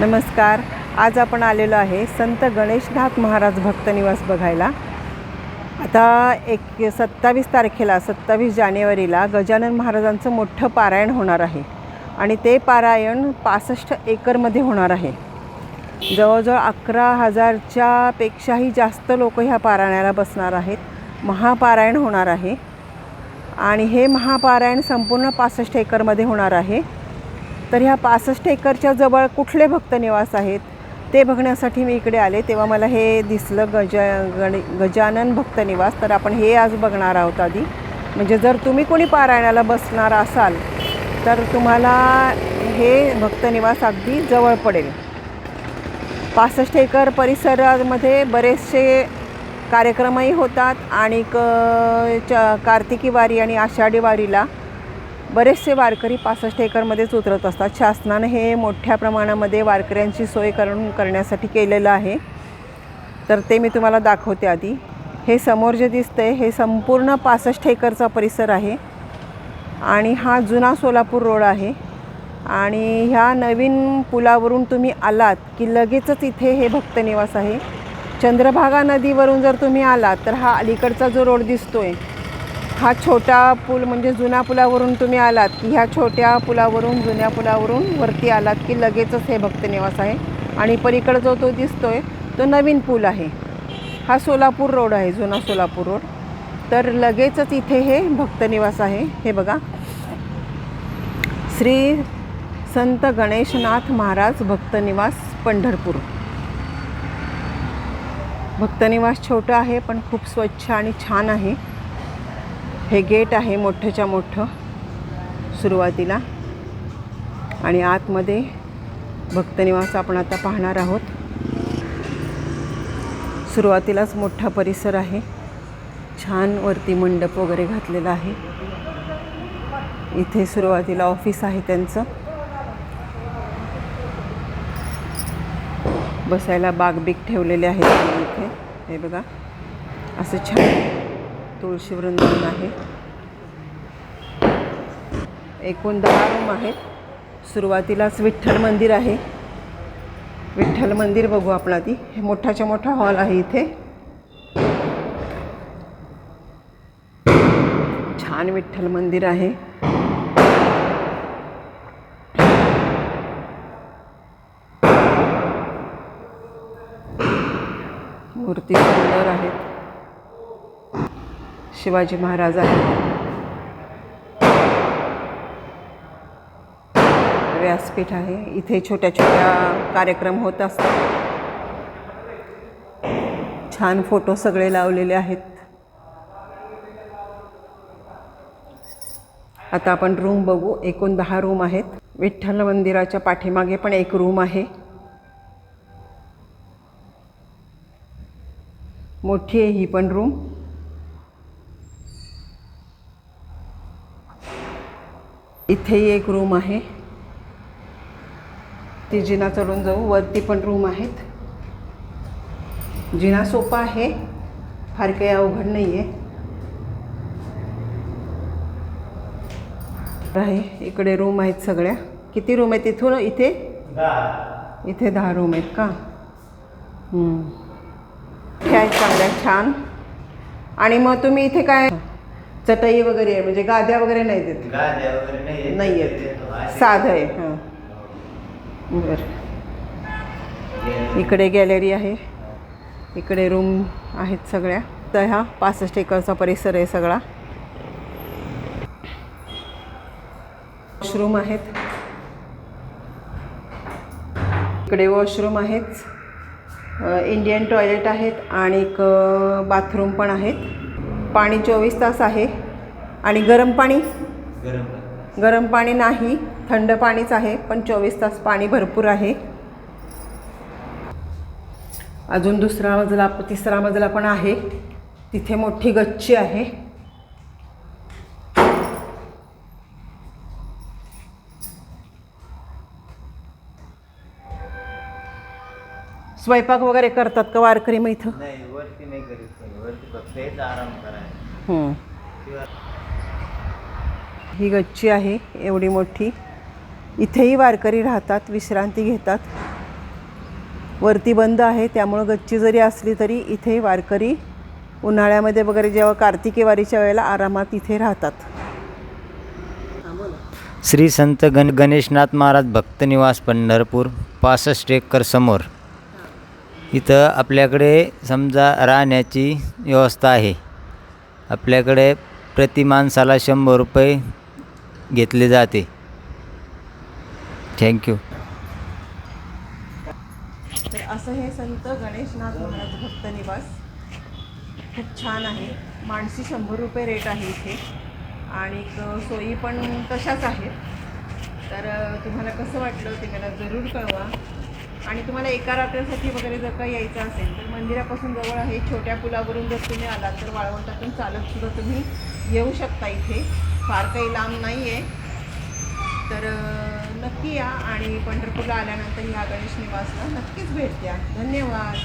नमस्कार. आज आपण आलेलो आहे संत गणेशनाथ महाराज भक्त निवास बघायला. आता एक सत्तावीस तारखेला सत्तावीस जानेवारीला गजानन महाराजांचं मोठं पारायण होणार आहे. आणि ते पारायण पासष्ट एकरमध्ये होणार आहे. जवळजवळ अकरा हजारच्या पेक्षाही जास्त लोक ह्या पारायणाला बसणार आहेत. महापारायण होणार आहे. आणि हे महापारायण संपूर्ण पासष्ट एकरमध्ये होणार आहे. तर ह्या पासष्ट एकरच्या जवळ कुठले भक्तनिवास आहेत? ते बघण्यासाठी मी इकडे आले. तेव्हा मला हे दिसलं गज गण गजानन भक्तनिवास तर आपण हे आज बघणार आहोत आधी. म्हणजे जर तुम्ही कोणी पारायणाला बसणार असाल तर तुम्हाला हे भक्तनिवास अगदी जवळ पडेल. पासष्ट एकर परिसरामध्ये बरेचसे कार्यक्रमही होतात. आणि क च कार्तिकी वारी आणि आषाढी वारीला बरेचसे वारकरी पासष्ट एकरमध्येच उतरत असतात. शासनानं हे मोठ्या प्रमाणामध्ये वारकऱ्यांची सोय करून करण्यासाठी केलेलं आहे. तर ते मी तुम्हाला दाखवते आधी. हे समोर जे दिसतंय हे संपूर्ण पासष्ट एकरचा परिसर आहे. आणि हा जुना सोलापूर रोड आहे. आणि ह्या नवीन पुलावरून तुम्ही आलात की लगेचच इथे हे भक्तनिवास आहे. चंद्रभागा नदीवरून जर तुम्ही आलात तर हा अलीकडचा जो रोड दिसतो आहे हा छोटा पूल म्हणजे जुन्या पुलावरून तुम्ही आलात की ह्या छोट्या पुलावरून जुन्या पुलावरून वरती आलात की लगेचच हे भक्तनिवास आहे. आणि पलीकडे जो तो दिसतोय तो नवीन पूल आहे. हा सोलापूर रोड आहे जुना सोलापूर रोड. तर लगेचच इथे हे भक्तनिवास आहे. हे बघा. श्री संत गणेशनाथ महाराज भक्तनिवास पंढरपूर. भक्तनिवास छोटं आहे पण खूप स्वच्छ आणि छान आहे. हे गेट आहे मोठंच्या मोठं सुरुवातीला. आणि आतमध्ये भक्तनिवास आपण आता पाहणार आहोत. सुरुवातीलाच मोठा परिसर आहे. छान वरती मंडप वगैरे घातलेला आहे. इथे सुरुवातीला ऑफिस आहे त्यांचं. बसायला बागबीग ठेवलेले आहेत इथे. हे बघा असं छान तुळशी वृंदावन आहे. एकूण दहा रूम आहेत. सुरुवातीलाच विठ्ठल मंदिर आहे. विठ्ठल मंदिर बघू आपण आधी. हे मोठाच्या मोठा हॉल आहे इथे. छान विठ्ठल मंदिर आहे. मूर्ती सुंदर आहेत. शिवाजी महाराज आहेत. व्यासपीठ आहे. इथे छोट्या छोट्या कार्यक्रम होत असतात. छान फोटो सगळे लावलेले आहेत. आता आपण रूम बघू. एकूण दहा रूम आहेत. विठ्ठल मंदिराच्या पाठीमागे पण एक रूम आहे. मोठी आहे ही पण रूम. इथेही एक रूम आहे. ती जिना चढून जाऊ. वरती पण रूम आहेत. जिना सोपा आहे. फार काही अवघड नाही आहे. इकडे रूम आहेत सगळ्या. किती रूम आहेत इथून? इथे? इथे दहा रूम आहेत का? आहेत चांगल्या. छान. आणि मग तुम्ही इथे काय? चटई वगैरे आहे म्हणजे गाद्या वगैरे नाही देत. गाद्या वगैरे नाही नाही आहेत साधं आहे हां. बरं. इकडे गॅलरी आहे. इकडे रूम आहेत सगळ्या. तर हा पासष्ट एकरचा परिसर आहे सगळा. वॉशरूम आहेत. इकडे वॉशरूम आहेत. इंडियन टॉयलेट आहेत आणि बाथरूम पण आहेत. पाणी चोवीस तास आहे. आणि गरम पाणी? गरम गरम पाणी नाही थंड पाणीच आहे पण चोवीस तास पाणी भरपूर आहे. अजून दुसरा मजला तिसरा मजला पण आहे. तिथे मोठी गच्ची आहे. स्वयंपाक वगैरे करतात का वारकरी मग इथं नाही वरती नाही करीत कोणी. वरती फक्त हेच आराम करायला हं. किंवा ही गच्ची आहे एवढी मोठी. इथेही वारकरी राहतात विश्रांती घेतात. वरती बंद आहे त्यामुळं गच्ची जरी असली तरी इथे वारकरी उन्हाळ्यामध्ये वगैरे जेव्हा कार्तिकी वारीच्या वेळेला आरामात इथे राहतात. श्री संत गण गणेशनाथ महाराज भक्त निवास पंढरपूर पासष्ट एकर समोर. इथं आपल्याकडे समजा राहण्याची व्यवस्था आहे. आपल्याकडे प्रति माणसाला शंभर रुपये घेतले जाते. थँक्यू तर असं हे संत गणेशनाथ महाराज भक्त निवास. खूप छान आहे. माणसी शंभर रुपये रेट आहे इथे. आणि सोयी पण तशाच आहेत. तर तुम्हाला कसं वाटलं ते मला जरूर कळवा. आणि तुम्हाला एका रात्रीसाठी वगैरे जर का यायचं असेल तर मंदिरापासून जवळ आहे छोट्या पुलावरून जर तुम्ही आलात तर वाळवंटातून चालत सुद्धा तुम्ही येऊ शकता इथे. फार काही लांब नाही आहे तर नक्की या आणि पंढरपूरला आल्यानंतर ह्या गणेश निवासला नक्कीच भेट द्या. धन्यवाद.